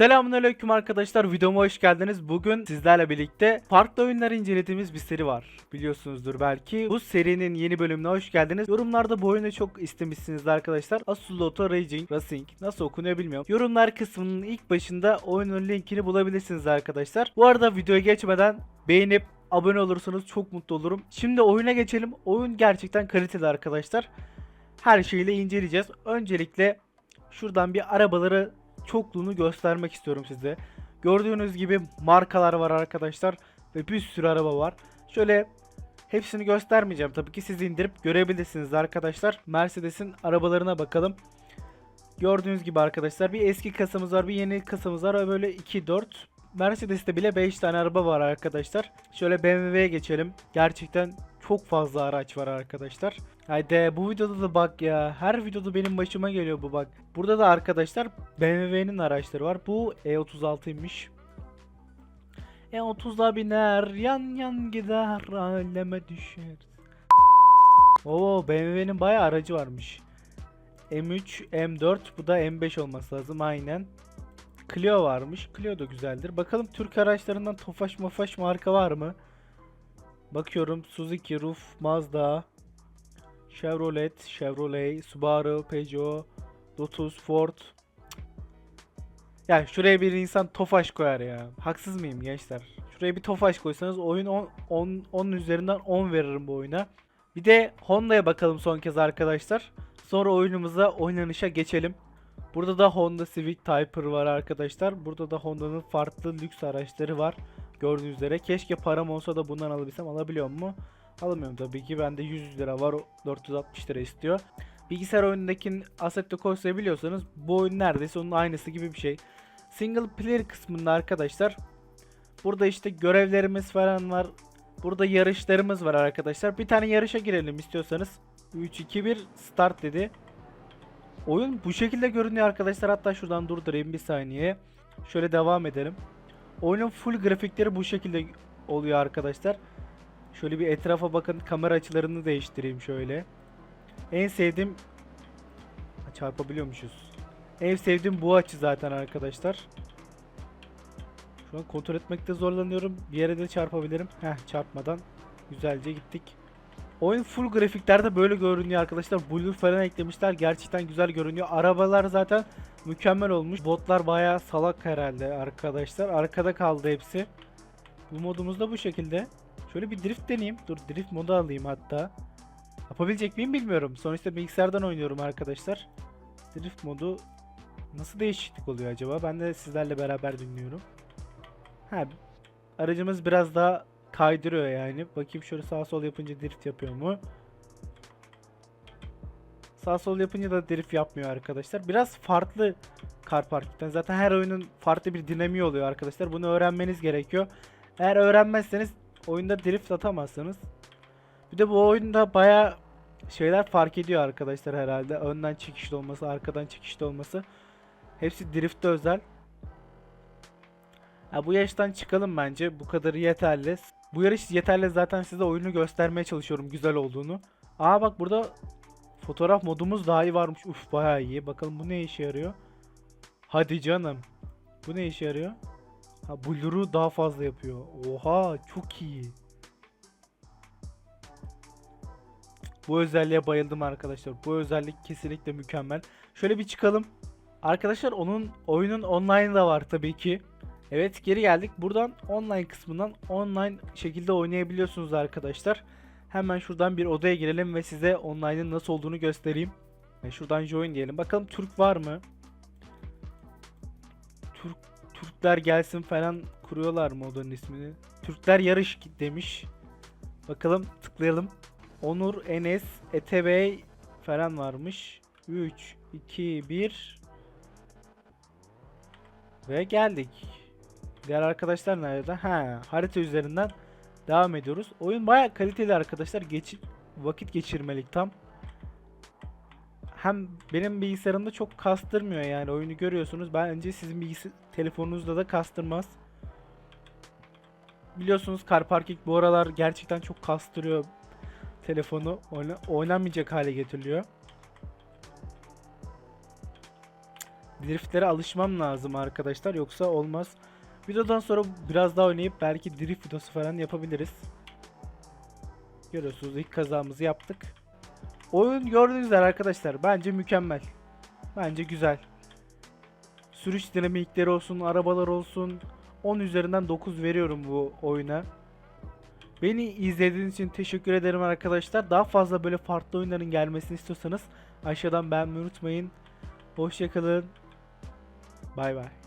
Selamünaleyküm arkadaşlar videoma hoş geldiniz. Bugün sizlerle birlikte farklı oyunlar incelediğimiz bir seri var. Biliyorsunuzdur belki. Bu serinin yeni bölümüne hoş geldiniz. Yorumlarda bu oyunu çok istemişsiniz arkadaşlar. Assolotto Raging Racing nasıl okunuyor bilmiyorum. Yorumlar kısmının ilk başında oyunun linkini bulabilirsiniz arkadaşlar. Bu arada videoya geçmeden beğenip abone olursanız çok mutlu olurum. Şimdi oyuna geçelim. Oyun gerçekten kaliteli arkadaşlar. Her şeyle inceleyeceğiz. Öncelikle şuradan bir arabaları çokluğunu göstermek istiyorum size. Gördüğünüz gibi markalar var arkadaşlar ve bir sürü araba var. Şöyle hepsini göstermeyeceğim tabii ki siz indirip görebilirsiniz arkadaşlar. Mercedes'in arabalarına bakalım. Gördüğünüz gibi arkadaşlar bir eski kasamız var bir yeni kasamız var böyle 2-4 Mercedes'te bile 5 tane araba var arkadaşlar. Şöyle BMW'ye geçelim. Gerçekten çok fazla araç var arkadaşlar. Haydi bu videoda da bak ya. Her videoda benim başıma geliyor bu bak. Burada da arkadaşlar BMW'nin araçları var. Bu E36'ymış. E30'la biner, yan yan gider, aleme düşer. Oo BMW'nin bayağı aracı varmış. M3, M4, bu da M5 olması lazım aynen. Clio varmış. Clio da güzeldir. Bakalım Türk araçlarından Tofaş Mofaş marka var mı? Bakıyorum Suzuki, Ruf, Mazda, Chevrolet, Chevrolet, Subaru, Peugeot, Lotus, Ford. Ya şuraya bir insan Tofaş koyar ya. Haksız mıyım gençler? Şuraya bir Tofaş koysanız oyun 10 10 10 üzerinden 10 veririm bu oyuna. Bir de Honda'ya bakalım son kez arkadaşlar. Sonra oyunumuza oynanışa geçelim. Burada da Honda Civic Type-R var arkadaşlar. Burada da Honda'nın farklı lüks araçları var. Gördüğünüz üzere. Keşke param olsa da bundan alabilsem. Alabiliyor mu? Alamıyorum tabii ki. Bende 100 lira var. o 460 lira istiyor. Bilgisayar oyunundaki Assetto Corsa'yı biliyorsanız bu oyun neredeyse onun aynısı gibi bir şey. Single player kısmında arkadaşlar. Burada işte görevlerimiz falan var. Burada yarışlarımız var arkadaşlar. Bir tane yarışa girelim istiyorsanız. 3 2 1 start dedi. Oyun bu şekilde görünüyor arkadaşlar. Hatta şuradan durdurayım bir saniye. Şöyle devam edelim. Oyunun full grafikleri bu şekilde oluyor arkadaşlar. Şöyle bir etrafa bakın. Kamera açılarını değiştireyim şöyle. En sevdiğim Ha, çarpabiliyormuşuz. En sevdiğim bu açı zaten arkadaşlar. Şu an kontrol etmekte zorlanıyorum. Bir yere de çarpabilirim. Heh çarpmadan güzelce gittik. Oyun full grafiklerde böyle görünüyor arkadaşlar. Blur falan eklemişler. Gerçekten güzel görünüyor. Arabalar zaten mükemmel olmuş. Botlar bayağı salak herhalde arkadaşlar. Arkada kaldı hepsi. Bu modumuz da bu şekilde. Şöyle bir drift deneyeyim. Dur drift modu alayım hatta. Yapabilecek miyim bilmiyorum. Sonuçta bilgisayardan oynuyorum arkadaşlar. Drift modu nasıl değişiklik oluyor acaba? Ben de sizlerle beraber dinliyorum. Ha, aracımız biraz daha kaydırıyor yani. Bakayım şöyle sağ sol yapınca drift yapıyor mu? Sağ sol yapınca da drift yapmıyor arkadaşlar. Biraz farklı Car Park'tan. Zaten her oyunun farklı bir dinamiği oluyor arkadaşlar. Bunu öğrenmeniz gerekiyor. Eğer öğrenmezseniz oyunda drift atamazsınız. Bir de bu oyunda baya şeyler fark ediyor arkadaşlar herhalde. Önden çekişli olması, arkadan çekişli olması. Hepsi drift'te özel. Ha, bu yaştan çıkalım bence. Bu kadarı yeterli. Bu yarış yeterli zaten size oyunu göstermeye çalışıyorum güzel olduğunu. Aa bak burada fotoğraf modumuz daha iyi varmış. Uf bayağı iyi. Bakalım bu ne işe yarıyor? Hadi canım. Bu ne işe yarıyor? Ha blur'u daha fazla yapıyor. Oha çok iyi. Bu özelliğe bayıldım arkadaşlar. Bu özellik kesinlikle mükemmel. Şöyle bir çıkalım. Arkadaşlar onun oyunun online da var tabii ki. Evet geri geldik. Buradan online kısmından online şekilde oynayabiliyorsunuz arkadaşlar. Hemen şuradan bir odaya girelim ve size online'ın nasıl olduğunu göstereyim. Şuradan join diyelim. Bakalım Türk var mı? Türk Türkler gelsin falan kuruyorlar mı odanın ismini? Türkler yarış demiş. Bakalım tıklayalım. Onur, Enes, Ete Bey falan varmış. 3, 2, 1 ve geldik. Diğer arkadaşlar nerede? Ha, harita üzerinden devam ediyoruz. Oyun bayağı kaliteli arkadaşlar. Geç vakit geçirmelik tam. Hem benim bilgisayarımda çok kastırmıyor yani oyunu görüyorsunuz. Bence sizin bilgisayar telefonunuzda da kastırmaz. Biliyorsunuz Car Parking bu aralar gerçekten çok kastırıyor telefonu. Oyna oynanmayacak hale getiriliyor. driftlere alışmam lazım arkadaşlar yoksa olmaz. Videodan sonra biraz daha oynayıp belki drift videosu falan yapabiliriz. Görüyorsunuz ilk kazamızı yaptık. Oyun gördüğünüz üzere arkadaşlar bence mükemmel. Bence güzel. Sürüş dinamikleri olsun, arabalar olsun. 10 üzerinden 9 veriyorum bu oyuna. Beni izlediğiniz için teşekkür ederim arkadaşlar. Daha fazla böyle farklı oyunların gelmesini istiyorsanız aşağıdan beğenmeyi unutmayın. Hoşçakalın. Bay bay.